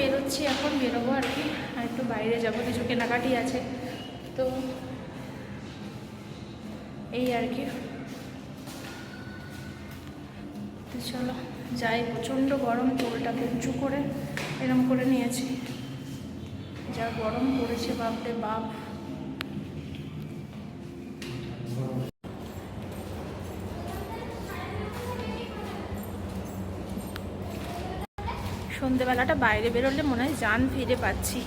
বেরোচ্ছি, এখন বেরোবো আর কি। আর একটু বাইরে যাব, কিছু কেনাকাটি আছে। তো এই আর কি। তো চলো, যাই, প্রচণ্ড গরম কোলটা উঁচু করে এরম করে নিয়েছি। যা গরম পড়েছে, বাপরে বাপ। সন্ধেবেলাটা বাইরে বেরোলে মনে হয় যান ফিরে পাচ্ছি।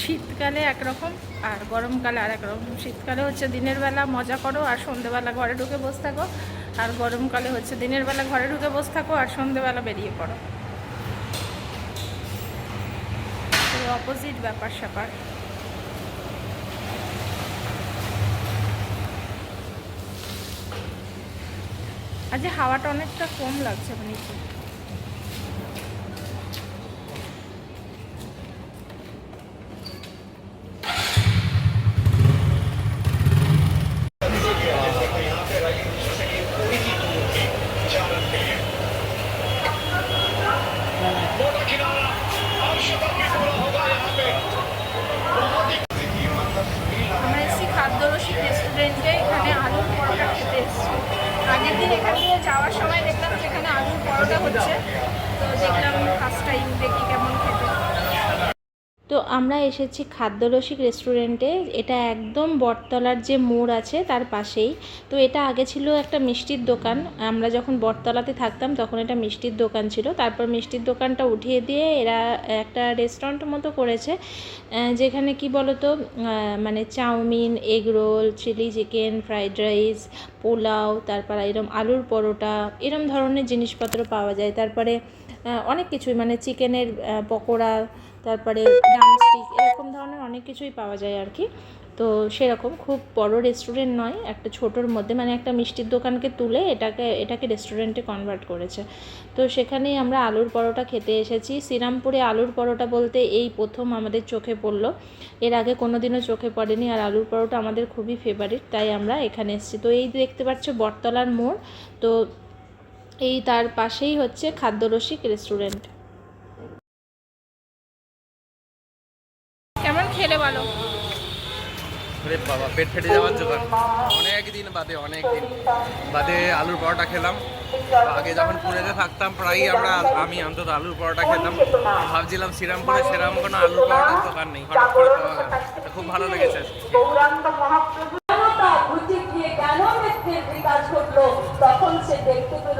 শীতকালে একরকম আর গরমকালে আর একরকম শীতকালে হচ্ছে দিনের বেলা মজা করো আর সন্ধেবেলা ঘরে ঢুকে বসে থাকো। আর গরমকালে হচ্ছে দিনের বেলা ঘরে ঢুকে বসে থাকো আর সন্ধেবেলা বেরিয়ে পড়ো। অপোজিট ব্যাপার স্যাপার। আজ হাওয়াটা অনেকটা কম লাগছে মানে আমরা এসেছি খাদ্যরসিক রেস্টুরেন্টে এখানে আলুর পরোটা খেতে এসেছি আগের দিন এখান দিয়ে যাওয়ার সময় দেখলাম যেখানে আলুর পরোটা হচ্ছে তো ফার্স্ট টাইম কেমন তো আমরা এসেছি খাদ্যরসিক রেস্টুরেন্টে এটা একদম বটতলার যে মোড় আছে, তার পাশেই। তো এটা আগে ছিল একটা মিষ্টির দোকান। আমরা যখন বটতলাতে থাকতাম, তখন এটা মিষ্টির দোকান ছিল। তারপর মিষ্টির দোকানটা উঠিয়ে দিয়ে এরা একটা রেস্টুরেন্ট মতো করেছে যেখানে কি বলতো মানে chowmein egg roll chilli chicken fried rice pulao, তারপর এরম আলুর পরোটা, এরম ধরনের জিনিসপত্র পাওয়া যায়। তারপরে অনেক কিছুই মানে চিকেনের পকোড়া, তারপরে ড্রামস্টিক এরকম ধরনের অনেক কিছুই পাওয়া যায় আর কি। তো সেরকম, খুব বড় রেস্টুরেন্ট নয়, একটা ছোটোর মধ্যে মানে একটা মিষ্টির দোকানকে তুলে এটাকে এটাকে রেস্টুরেন্টে কনভার্ট করেছে। তো সেখানেই আমরা আলুর পরোটা খেতে এসেছি। শ্রীরামপুরে আলুর পরোটা বলতে এই প্রথম আমাদের চোখে পড়ল। এর আগে কোনো দিনও চোখে পড়েনি, আর আলুর পরোটা আমাদের খুবই ফেভারিট তাই আমরা এখানে এসেছি। তো এই দেখতে পাচ্ছ, বটতলার মোড়, তো এই তার পাশেই হচ্ছে খাদ্যরসিক রেস্টুরেন্ট কেমন খেলে বলো? বাবা পেট ফেটে যাওয়ার জোগাড়। অনেক দিন বাদে অনেক দিন। বাদে আলুর পরোটা খেলাম। আগে যখন পুনেতে থাকতাম প্রায়ই আমরা আমি অন্তত আলুর পরোটা খেতাম। ভাবছিলাম শ্রীরামপুরে সেরকম কোনো আলুর পরোটার দোকান নেই। হঠাৎ করে খুব ভালো লেগেছে আজকে। গৌরাঙ্গ মহাপ্রভু তা বুঝে গিয়ে কেন মিথ্যের বিকাশ ঘটলো তখন সে দেখতে পেল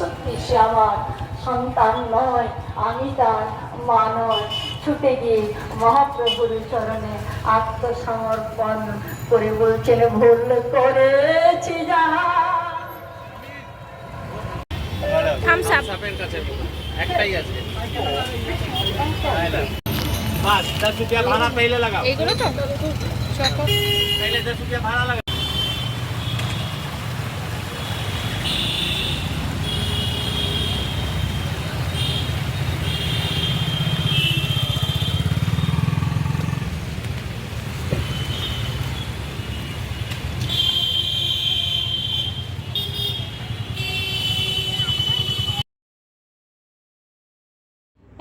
সত্যি সে আমার সন্তান নয় আমি তার মানয় ছুটে গিয়ে মহাপ্রভুর চরণে আত্মসমর্পণ করে বলছেন ভুল করেছি ভাড়া পেলে লাগাও। এগুলো তো? ভাড়া লাগাও।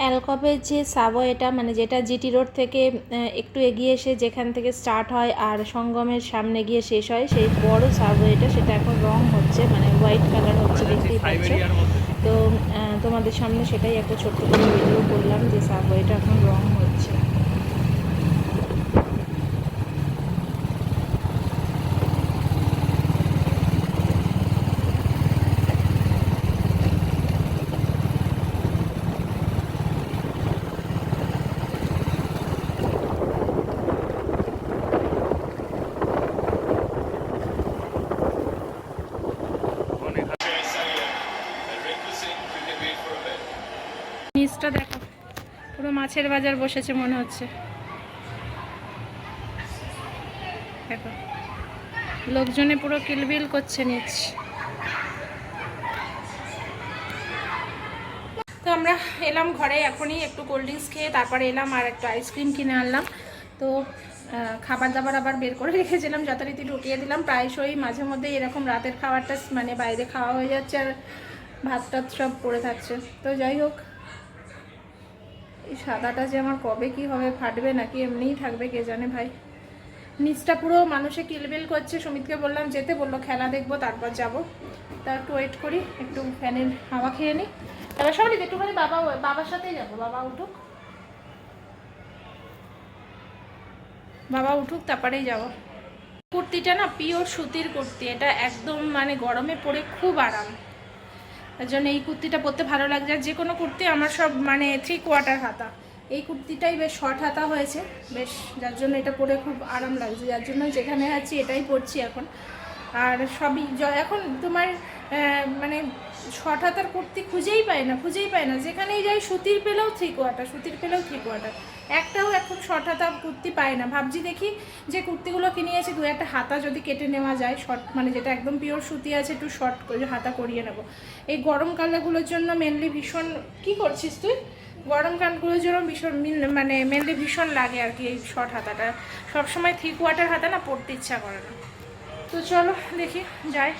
অ্যালকপের যে সাবো এটা মানে যেটা জিটি রোড থেকে একটু এগিয়ে এসে যেখান থেকে স্টার্ট হয় আর সঙ্গমের সামনে গিয়ে শেষ হয় সেই বড় সাবো এটা সেটা এখন রং হচ্ছে মানে হোয়াইট কালার হচ্ছে দেখতেই পাচ্ছ। তো তোমাদের সামনে সেটাই একটা ছোট্ট করে ভিডিও করলাম যে সাবো এটা এখন রং হচ্ছে। মাছের বাজার বসেছে, মনে হচ্ছে। দেখো। লোকজনে পুরো কিলবিল করছে নিচ। তো আমরা এলাম ঘরে এখনই একটু কোল্ড ড্রিঙ্কস খেয়ে, তারপরে এলাম আর একটু আইসক্রিম কিনে আনলাম। তো খাবার দাবার আবার বের করে রেখেছিলাম, যথারীতি ঢুকিয়ে দিলাম। প্রায়শই মাঝে মধ্যে এরকম রাতের খাবারটা মানে বাইরে খাওয়া হয়ে যাচ্ছে আর ভাত টাত সব পড়ে থাকছে। তো যাই হোক এই সাদাটা যে আমার কবে কি হবে ফাটবে নাকি এমনিই থাকবে কে জানে ভাই। নিচটা পুরো মানুষে কিলবিল করছে, সুমিতকে বললাম যেতে বলল, খেলা দেখব, তারপর যাব। তা একটু ওয়েট করি, একটু ফ্যানের হাওয়া খেয়ে নিই তারপর সবাই একটুখানি বাবা, বাবার সাথেই যাব, বাবা উঠুক। বাবা উঠুক, তারপরেই যাব। কুর্তিটা না পিওর সুতির কুর্তি, এটা একদম মানে গরমে পরে খুব আরাম। তার জন্য এই কুর্তিটা পরতে ভালো লাগছে। আর যে কোনো কুর্তি আমার সব মানে থ্রি কোয়ার্টার হাতা। এই কুর্তিটাই বেশ শর্ট হাতা হয়েছে। বেশ, যার জন্য এটা পরে খুব আরাম লাগছে। যার জন্য যেখানে আছি এটাই পরছি এখন। আর সবই এখন তোমার মানে শর্ট হাতার কুর্তি খুঁজেই পায় না, খুঁজেই পায় না। যেখানেই যাই সুতির পেলেও থ্রি কোয়ার্টার সুতির পেলেও থ্রি কোয়ার্টার একটাও এখন শর্ট হাতা কুর্তি পায় না। ভাবছি দেখি যে কুর্তিগুলো কিনিয়েছি দু একটা হাতা যদি কেটে নেওয়া যায় শর্ট মানে যেটা একদম পিওর সুতি আছে, একটু শর্ট করে হাতা করিয়ে নেব। এই গরম গরমকালগুলোর জন্য মেনলি ভীষণ, কি করছিস তুই? গরমকালগুলোর জন্য ভীষণ মানে মেনলি ভীষণ লাগে আর কি এই শর্ট হাতাটা। সবসময় থ্রি কোয়ার্টার হাতা না, পরতে ইচ্ছা করে না। তো চলো দেখি, যাই।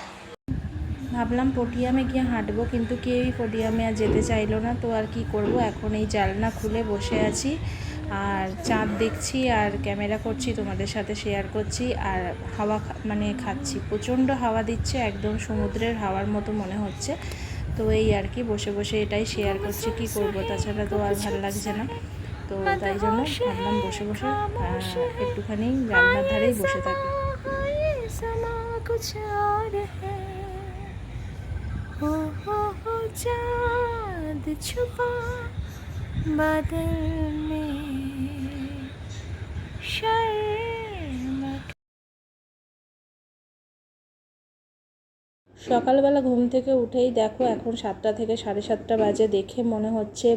ভাবলাম পটিয়ামে গিয়ে হাঁটবো, কিন্তু কেউই পটিয়ামে আর যেতে চাইলো না, তো আর কি করব? এখন এই জালনা খুলে বসে আছি। আর চাঁদ দেখছি আর ক্যামেরা করছি তোমাদের সাথে শেয়ার করছি আর হাওয়া খা- মানে খাচ্ছি প্রচণ্ড হাওয়া দিচ্ছে একদম সমুদ্রের হাওয়ার মতো মনে হচ্ছে তো এই আর কি বসে বসে এটাই শেয়ার করছি কি করব তাছাড়া তো আর ভালো লাগছে না তো তাই জন্য ভাবলাম বসে বসে আহ, একটুখানি জানলার ধারেই বসে থাকি हो हो हो चाँद छुपा बादल में 是。সকালবেলা ঘুম থেকে উঠেই দেখো এখন সাতটা থেকে সাড়ে সাতটা বাজে। দেখে মনে হচ্ছে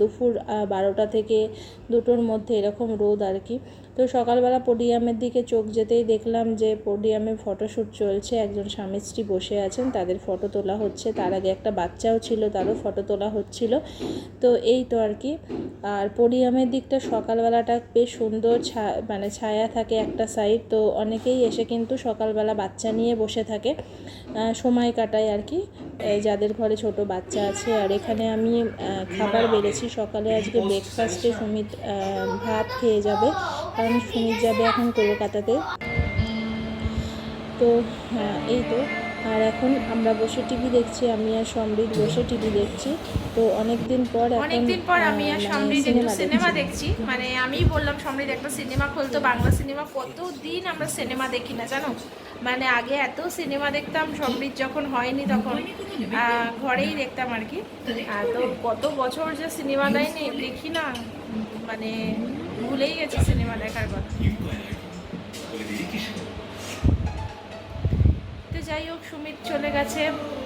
দুপুর বারোটা থেকে দুটোর মধ্যে এরকম রোদ আর কি। তো সকালবেলা পোডিয়ামের দিকে চোখ যেতেই দেখলাম যে পোডিয়ামে ফটোশ্যুট চলছে। একজন স্বামী স্ত্রী বসে আছেন, তাদের ফটো তোলা হচ্ছে। তার আগে একটা বাচ্চাও ছিল, তারও ফটো তোলা হচ্ছিল। তো এই তো আর কি। আর পোডিয়ামের দিকটা সকালবেলাটা বেশ সুন্দর ছা মানে ছায়া থাকে একটা সাইড তো অনেকেই এসে কিন্তু সকালবেলা বাচ্চা নিয়ে বসে থাকে। সময় কাটাই আর কি। যাদের ঘরে ছোট বাচ্চা আছে আর এখানে আমি খাবার বেড়েছি। সকালে আজকে ব্রেকফাস্টে সুমিত ভাত খেয়ে যাবে। কারণ সুমিত যাবে এখন কলকাতাতে। তো এই তো। আর এখন আমরা বসে টিভি দেখছি আমি আর সমৃদ্ধ বসে টিভি দেখছি। তো অনেক দিন পর অনেকদিন পর আমি আর মানে সমৃদ্ধ একটু সিনেমা। দেখছি। মানে আমি বললাম সমৃদ্ধ একটা সিনেমা খুলতো বাংলা সিনেমা কতদিন আমরা সিনেমা দেখি না জানো? মানে আগে এত সিনেমা দেখতাম সমৃদ্ধ যখন হয়নি তখন ঘরেই দেখতাম আর কি। তো কত বছর যে সিনেমা দেয়নি, দেখি না। মানে ভুলেই গেছি সিনেমা দেখার কথা। তো যাই হোক, সুমিত চলে গেছে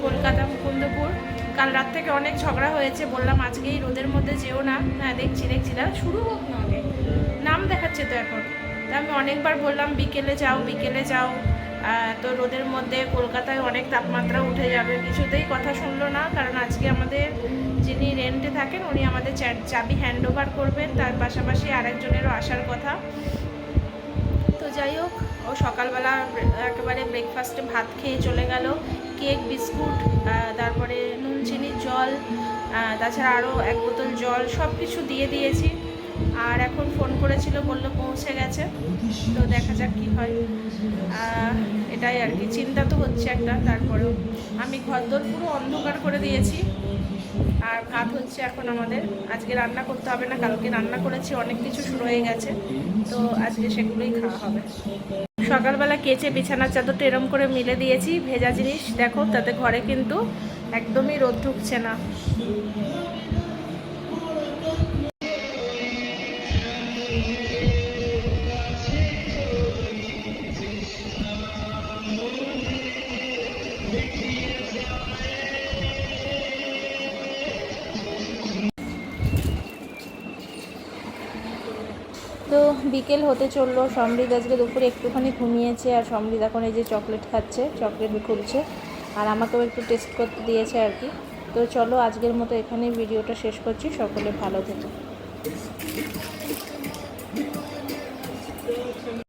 কলকাতা মুকুন্দপুর। কাল রাত থেকে অনেক ঝগড়া হয়েছে, বললাম আজকেই রোদের মধ্যে যেও না। হ্যাঁ দেখছি দেখছি। না শুরু হোক না নাম দেখাচ্ছে তো এখন। তা আমি অনেকবার বললাম, বিকেলে যাও বিকেলে যাও। তো রোদের মধ্যে কলকাতায় অনেক তাপমাত্রা উঠে যাবে। কিছুতেই কথা শুনলো না, কারণ আজকে আমাদের যিনি রেন্টে থাকেন, উনি আমাদের চাবি হ্যান্ড ওভার করবেন। তার পাশাপাশি আরেকজনেরও আসার কথা। তো যাই হোক, ও সকালবেলা একেবারে ব্রেকফাস্টে ভাত খেয়ে চলে গেল। কেক বিস্কুট তারপরে নুন চিনির জল তাছাড়া আরও এক বোতল জল সব কিছু দিয়ে দিয়েছি। আর এখন ফোন করেছিল, বলল পৌঁছে গেছে। তো দেখা যাক কী হয়। এটাই আর কি। চিন্তা তো হচ্ছে একটা, তারপরেও আমি ঘরদোর পুরো অন্ধকার করে দিয়েছি। আর ভাত হচ্ছে এখন আমাদের। আজকে রান্না করতে হবে না, কালকে রান্না করেছি, অনেক কিছু শুরু হয়ে গেছে। তো আজকে সেগুলোই খাওয়া হবে। সকালবেলা কেচে বিছানার চাদরটা এরম করে মিলে দিয়েছি, ভেজা জিনিস। দেখো, তাতে ঘরে কিন্তু একদমই রোদ ঢুকছে না। তো বিকেল হতে চলল। সমৃদ্ধ আজকে দুপুরে একটুখানি ঘুমিয়েছে আর সমৃদ্ধ এখন এই যে চকলেট খাচ্ছে, চকলেট খুলছে আর আমাকেও একটু টেস্ট করতে দিয়েছে আর কি। তো চলো আজকের মতো এখানে ভিডিওটা শেষ করছি। সকলে ভালো থেকো।